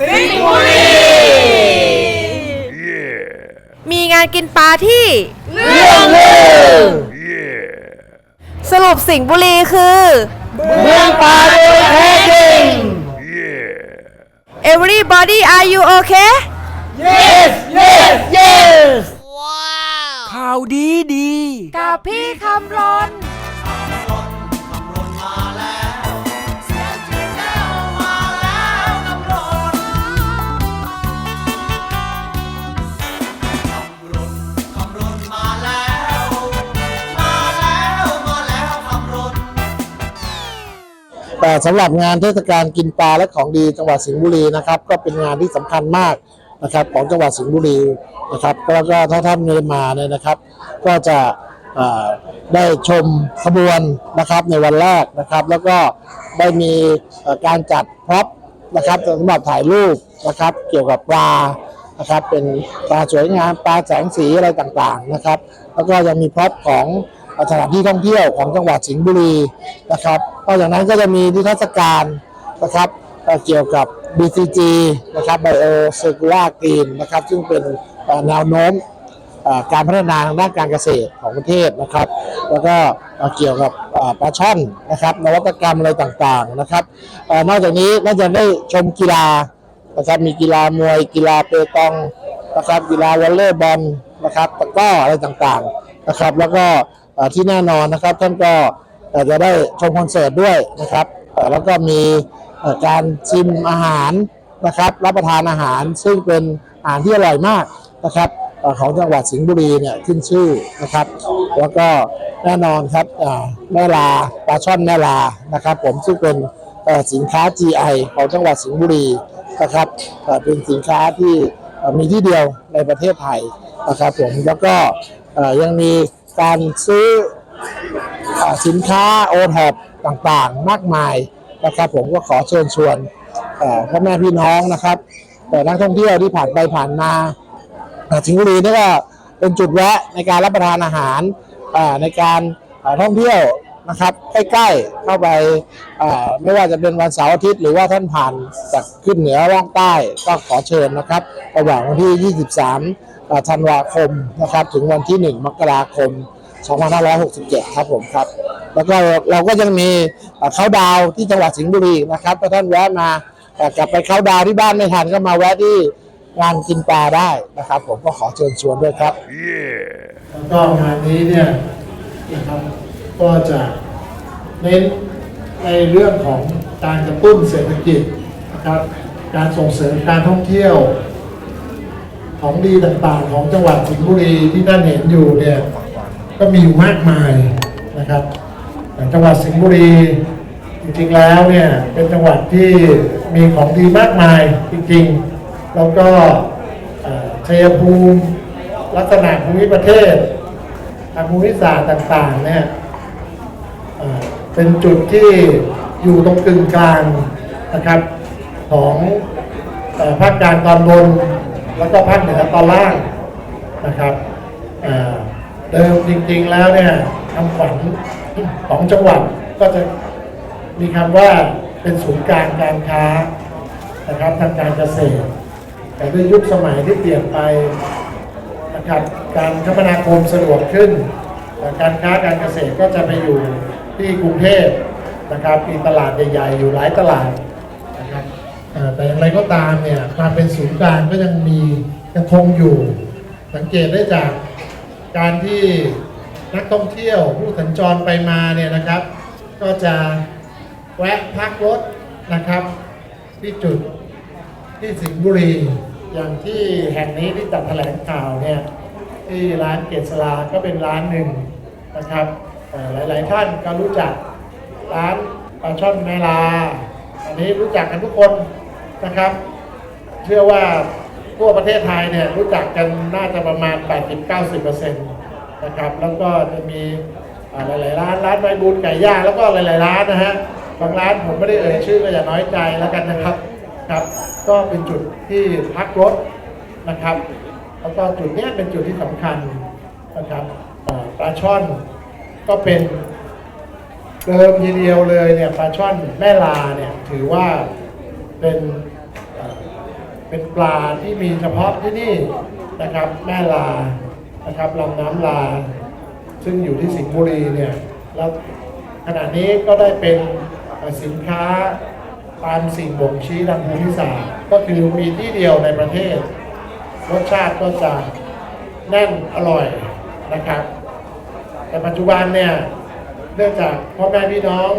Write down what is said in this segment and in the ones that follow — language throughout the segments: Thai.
สิงห์บุรีมีงานกินปลาที่เรื่องลือสรุปสิงห์บุรีคือเมืองป่าโดยแท้จริง Everybody are you okay yes yes yes ข่าวดีดี กับพี่คำรน แต่สำหรับงานเทศกาลกินปลาและของดีจังหวัดสิงห์บุรีนะครับ ก็เป็นงานที่สำคัญมากนะครับของจังหวัดสิงห์บุรีนะครับแล้วก็ถ้าท่านไม่ได้มาเนี่ยนะครับ ก็จะได้ชมขบวนนะครับในวันแรกนะครับ แล้วก็ได้มีการจัดพร็อพนะครับสำหรับถ่ายรูปนะครับ เกี่ยวกับปลานะครับ เป็นปลาสวยงามปลาแสงสีอะไรต่างๆนะครับ แล้วก็ยังมีพร็อพของสถานที่ท่องเที่ยวของจังหวัดสิงห์บุรีนะครับ นอกจากนั้นก็จะมีนิทรรศการนะครับเกี่ยวกับ BCG นะครับ Bio Circular Green นะครับ ซึ่งเป็นแนวโน้มการพัฒนาทางด้านการเกษตรของประเทศนะครับ แล้วก็เกี่ยวกับปลาช่อนนะครับ นวัตกรรมอะไรต่างๆนะครับอนอกจากนี้น่าจะได้ชมกีฬานะครับมีกีฬามวยกีฬาเปตองนะครับกีฬาวอลเลย์บอลนะครับตะกร้ออะไรต่างๆนะครับ แล้วก็ที่แน่นอนนะครับท่านก็ อ่อจะได้ชมคอนเสิร์ตด้วยนะครับแล้วก็มีการชิมอาหารนะครับ รับประทานอาหารซึ่งเป็นอาหารที่อร่อยมากนะครับของจังหวัดสิงห์บุรีเนี่ยขึ้นชื่อนะครับ แล้วก็แน่นอนครับแม่ลาปลาช่อนแม่ลานะครับ ผมซึ่งเป็นสินค้า GI ของจังหวัดสิงห์บุรีนะครับเป็นสินค้าที่มีที่เดียวในประเทศไทยนะครับผมแล้วก็ยังมีการซื้อ สินค้าโอท็อปต่างๆ มากมายนะครับผมก็ขอเชิญชวนพ่อแม่พี่น้องนะครับแต่นักท่องเที่ยวที่ผ่านไปผ่านมาอ่าสิงห์บุรีนี่ก็เป็นจุดแวะในการรับประทานอาหารในการท่องเที่ยวนะครับใกล้ๆเข้าไปไม่ว่าจะเป็นวันเสาร์อาทิตย์หรือว่าท่านผ่านจากขึ้นเหนือล่องใต้ก็ขอเชิญนะครับระหว่างวันที่ 23ธันวาคมนะครับถึงวันที่ 1 มกราคม 2567 ครับผมครับ แล้วก็เราก็ยังมีเอ่อเขาดาวที่จังหวัดสิงห์บุรีนะครับถ้าท่านแวะมากลับไปเขาดาวที่บ้านไม่ทันก็มาแวะที่งานกินปลาได้นะครับ ผมก็ขอเชิญชวนด้วยครับ แล้วก็งานนี้เนี่ยนะครับก็จะเน้นในเรื่องของการกระตุ้นเศรษฐกิจนะครับการส่งเสริมการท่องเที่ยว ของดีต่างๆ ของจังหวัดสิงห์บุรีที่ท่านเห็นอยู่เนี่ย ก็มีอยู่มากมายนะครับจังหวัดสิงห์บุรีจริงๆแล้วเนี่ยเป็นจังหวัดที่มีของดีมากมายจริงๆ แล้วก็ชัยภูมิลักษณะภูมิประเทศทางภูมิศาสตร์ต่างๆเนี่ยเป็นจุดที่อยู่ตรงกึ่งกลางนะครับของภาคกลางตอนบน แล้วก็ภาคเหนือตอนล่างนะครับ เดิมจริง ๆ แล้วเนี่ยคำขวัญของจังหวัดก็จะมีคำว่าเป็นศูนย์กลางการค้านะครับทางการเกษตร แต่ด้วยยุคสมัยที่เปลี่ยนไปนะครับการคมนาคมสะดวกขึ้น การค้าการเกษตรก็จะไปอยู่ที่กรุงเทพนะครับมีตลาดใหญ่ๆอยู่หลายตลาดนะครับแต่อย่างไรก็ตามเนี่ยความเป็นศูนย์กลางก็ยังมียังคงอยู่ สังเกตได้จาก การที่นักท่องเที่ยวผู้สัญจรไปมาเนี่ยนะครับ ก็จะแวะพักรถนะครับ ที่จุดที่สิงห์บุรี อย่างที่แห่งนี้ที่จัดแถลงข่าวเนี่ยที่ร้านเกษราก็เป็นร้านหนึ่งนะครับหลาย ๆ ท่านก็รู้จักร้านปลาช่อนแมลา อันนี้รู้จักกันทุกคนนะครับ เชื่อว่า ทั่วประเทศไทยเนี่ยรู้จักกันน่าจะประมาณ 80-90%นะครับแล้วก็จะมีอ่าหลายๆร้านร้านใบบุญไก่ย่างแล้วก็หลายๆร้านนะฮะบางร้านผมไม่ได้เอ่ยชื่อก็อย่าน้อยใจแล้วกันนะครับครับ ก็เป็นจุดที่พักรถนะครับ แล้วก็จุดนี้เป็นจุดที่สำคัญนะครับปลาช่อนก็เป็นเดิมทีเดียวเลยเนี่ยปลาช่อนแม่ลาเนี่ยถือว่าเป็น เป็นปลาที่มีเฉพาะที่นี่นะครับแม่ลานะครับลำน้ำลา ซึ่งอยู่ที่สิงห์บุรีเนี่ยแล้วขณะนี้ก็ได้เป็นสินค้าตามสิ่งบ่งชี้ทางภูมิศาสตร์ก็คือมีที่เดียวในประเทศ รสชาติก็จะแน่นอร่อยนะครับ แต่ปัจจุบันเนี่ยเนื่องจากพ่อแม่พี่น้อง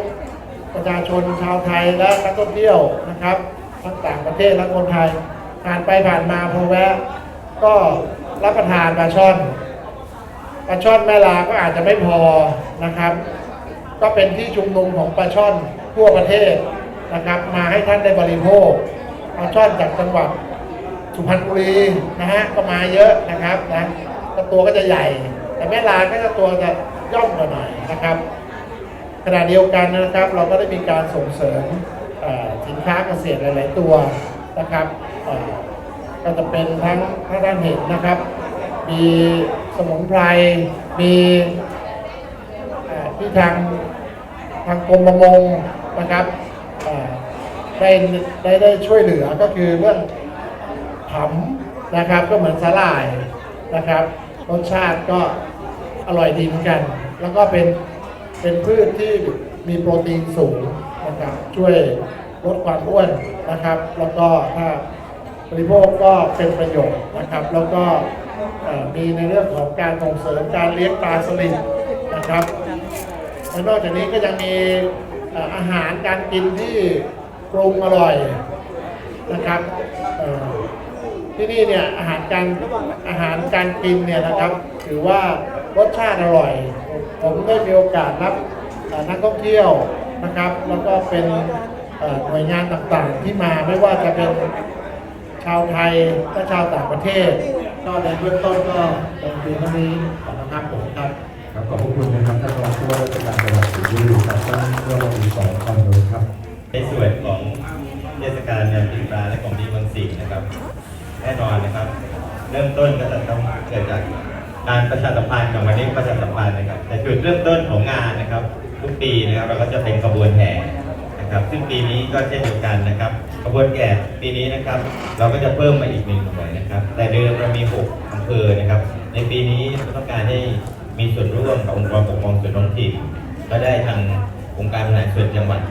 ประชาชนชาวไทยและนักท่องเที่ยวนะครับทั้งต่างประเทศและคนไทย ผ่านไปผ่านมาพอแวะ ก็รับประทานปลาช่อนปลาช่อนแม่ลาก็อาจจะไม่พอนะครับ ก็เป็นที่ชุมนุมของปลาช่อนทั่วประเทศนะครับ มาให้ท่านได้บริโภคปลาช่อนจากจังหวัดสุพรรณบุรีนะฮะก็มาเยอะนะครับนะตัวก็จะใหญ่ แต่แม่ลาก็จะตัวจะย่อมกว่าหน่อยนะครับขณะเดียวกันนะครับ เราก็ได้มีการส่งเสริมสินค้าเกษตรหลาย ๆ ตัวนะครับ ก็จะเป็นทั้งถ้าท่านเห็นนะครับ มีสมุนไพร มีที่ทางทางกรมประมงนะครับได้ได้ได้ช่วยเหลือก็คือเรื่องผำนะครับก็เหมือนสาหร่ายนะครับรสชาติก็อร่อยดีเหมือนกัน แล้วก็เป็นเป็นพืชที่มีโปรตีนสูงนะครับช่วยลดความอ้วนนะครับ แล้วก็ถ้า บริโภคก็เป็นประโยชน์นะครับ แล้วก็มีในเรื่องของการส่งเสริมการเลี้ยงปลาสลิดนะครับและนอกจากนี้ก็ยังมีอาหารการกินที่ปรุงอร่อยนะครับที่นี่เนี่ยอาหารการอาหารการกินเนี่ยนะครับถือว่ารสชาติอร่อย ผมได้มีโอกาสรับนักท่องเที่ยวนะครับ แล้วก็เป็นหน่วยงานต่างๆที่มาไม่ว่าจะเป็น ชาวไทยและชาวต่างประเทศ ก็ในเบื้องต้นก็เป็นเพียงเท่านี้ขอบคุณครับผมครับครับขอบพระคุณนะครับท่านรองผู้ว่าราชการจังหวัดสิงห์บุรีครับท่านผู้ว่าราชการสองคอนโดครับ ในส่วนของเทศกาลงานปีปลาและของดีเมืองสิงห์นะครับ แน่นอนนะครับ เริ่มต้นก็จะต้องเกิดจากการประชาสัมพันธ์กับวันนี้ประชาสัมพันธ์นะครับแต่จุดเริ่มต้นของงานนะครับ ทุกปีนะครับเราก็จะเป็นขบวนแห่ นะครับ ซึ่งปีนี้ก็เช่นเดียวกันนะครับขบวนแห่ปีนี้นะครับ เราก็จะเพิ่มมาอีกหนึ่งหน่วยนะครับ แต่เดิมเรามีหกอำเภอนะครับ ในปีนี้ต้องการให้มีส่วนร่วมกับองค์กรปกครองส่วนท้องถิ่นก็ได้ทางองค์การบริหารส่วนจังหวัด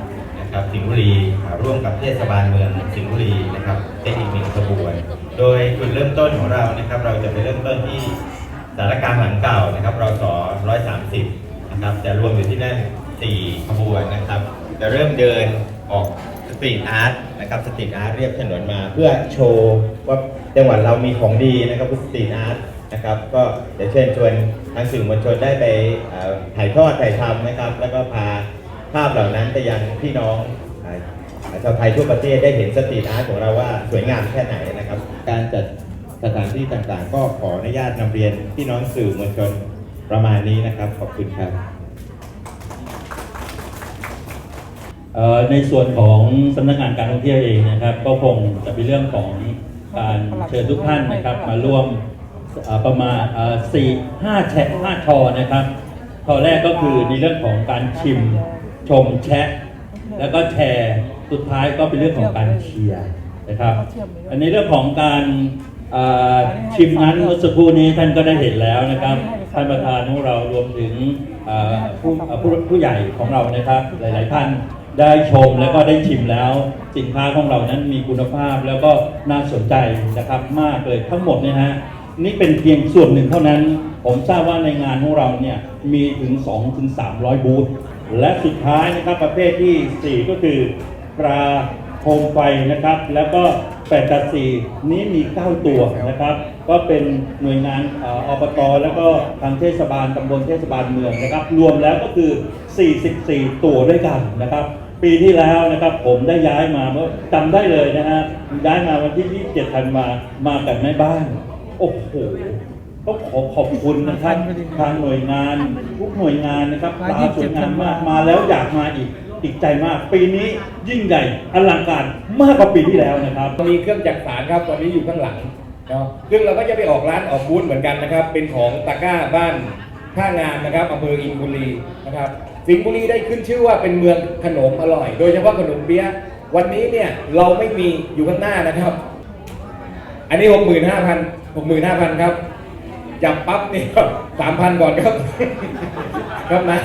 นะครับสิงห์บุรีร่วมกับเทศบาลเมืองสิงห์บุรีนะครับเป็นอีกหนึ่งขบวน โดยจุดเริ่มต้นของเรานะครับ เราจะไปเริ่มต้นที่สารการหลังเก่านะครับรศ130 นะครับ จะรวมอยู่ที่นั่น4ขบวนนะครับ จะเริ่มเดินออกสตรีทอาร์ตนะครับสตรีทอาร์ตเรียบถนนมา เพื่อโชว์ว่าจังหวัดเรามีของดีนะครับสตรีทอาร์ตนะครับ ก็เดี๋ยวเชิญชวนทางสื่อมวลชนได้ไปถ่ายทอดถ่ายทำนะครับ แล้วก็พาภาพเหล่านั้นไปยังพี่น้องชาวไทยทั่วประเทศได้เห็นสตรีทอาร์ตของเราว่าสวยงามแค่ไหนนะครับ การจัดสถานที่ต่างๆ ก็ขออนุญาตนำเรียนพี่น้องสื่อมวลชนประมาณนี้นะครับ ขอบคุณครับ ในส่วนของสำนักงานการท่องเที่ยวเองนะครับ ก็คงจะเป็นเรื่องของการเชิญทุกท่านนะครับ มาร่วมประมาณสี่ห้าแชะห้าชอนะครับชอแรกก็คือในเรื่องของการชิมชมแชะ แล้วก็แชร์สุดท้ายก็เป็นเรื่องของการเชียร์นะครับ อันนี้เรื่องของการชิมนั้นเมื่อสักครู่นี้ท่านก็ได้เห็นแล้วนะครับท่านประธานของเรารวมถึงผู้ผู้ใหญ่ของเรานะครับหลาย ๆ ท่าน ได้ชมแล้วก็ได้ชิมแล้ว สินค้าของเรานั้นมีคุณภาพแล้วก็น่าสนใจนะครับมากเลยทั้งหมดเนี่ยฮะนี่เป็นเพียงส่วนหนึ่งเท่านั้น ผมทราบว่าในงานของเราเนี่ยมีถึง 2 ถึง 300 บูธและสุดท้ายนะครับประเภททีสี่4 ก็คือปลาโคมไฟนะครับ แล้วก็แปดตัดสี่นี้มี 9 ตัวนะครับ ก็เป็นหน่วยงานอ่ออบตแล้วก็ทางเทศบาลตำบลเทศบาลเมืองนะครับ รวมแล้วก็คือ 44 ตัวด้วยกันนะครับ ปีที่แล้วนะครับ ผมได้ย้ายมาเมื่อจำได้เลยนะฮะย้ายมาวันที่ 27 ธันวามากับแม่บ้าน โอ้โหต้องขอขอบคุณนะครับทางหน่วยงานทุกหน่วยงานนะครับปลาสวยงามมากมาแล้วอยากมาอีกติดใจมาก ปีนี้ยิ่งใหญ่อลังการมากกว่าปีที่แล้วนะครับมีเครื่องจักรสารครับตอนนี้อยู่ข้างหลังเนาะซึ่งเราก็จะไปออกร้านออกบูธเหมือนกันนะครับ เป็นของตะก้าบ้านท่างามนะครับอำเภออินบุรีนะครับ สิงห์บุรีได้ขึ้นชื่อว่าเป็นเมืองขนมอร่อย โดยเฉพาะขนมเปี๊ยะวันนี้เนี่ยเราไม่มีอยู่ข้างหน้านะครับ อันนี้หกหมื่นห้าพันหกหมื่นห้าพันครับจับปั๊บนี่สามพันก่อนครับ ครับนะ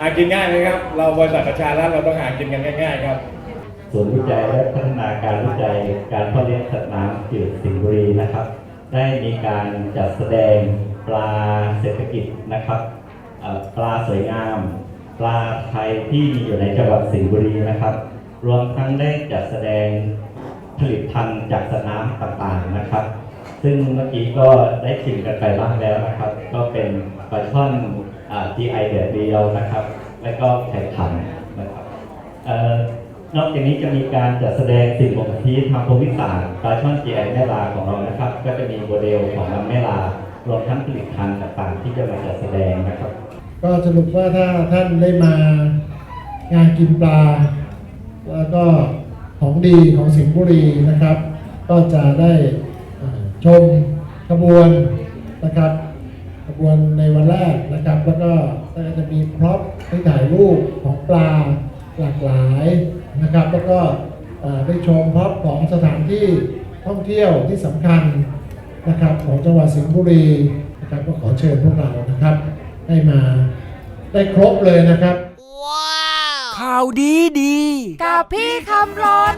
หากินง่ายไหมครับ เราบริษัทประชารัฐเราต้องหากินกันง่าย ๆ ครับศูนย์วิจัยและพัฒนาการวิจัยการเพาะเลี้ยงสัตว์น้ำจืดสิงห์บุรีนะครับ ได้มีการจัดแสดงปลาเศรษฐกิจนะครับ ปลาสวยงาม ปลาไทยที่มีอยู่ในจังหวัดสิงห์บุรีนะครับ รวมทั้งได้จัดแสดงผลิตภัณฑ์จากสนามต่างๆนะครับ ซึ่งเมื่อกี้ก็ได้ชิมกันไปบ้างแล้วนะครับ ก็เป็นปลาช่อนอ่า GI เดือเดียวนะครับ และก็ไข่ขันนะครับออนอกจากนี้จะมีการจัดแสดงสิ่งบ่งชี้ทางภูมิศาสตร์ปลาช่อน GI แม่ลาของเรานะครับ ก็จะมีโมเดลของลำแม่ลารวมทั้งผลิตภัณฑ์ต่างๆ ที่จะมาจัดแสดงนะครับ ก็สรุปว่าถ้าท่านได้มางานกินปลา แล้วก็ของดีของสิงห์บุรีนะครับ ก็จะได้ชมขบวนนะครับขบวนในวันแรกนะครับ แล้วก็จะมีพร็อพให้ถ่ายรูปของปลาหลากหลายนะครับ แล้วก็ได้ชมพร็อพของสถานที่ท่องเที่ยวที่สำคัญนะครับของจังหวัดสิงห์บุรีนะครับก็ขอเชิญพวกเรานะครับ ให้มา ได้ครบเลยนะครับ ข่าวดีดี กับพี่คำรน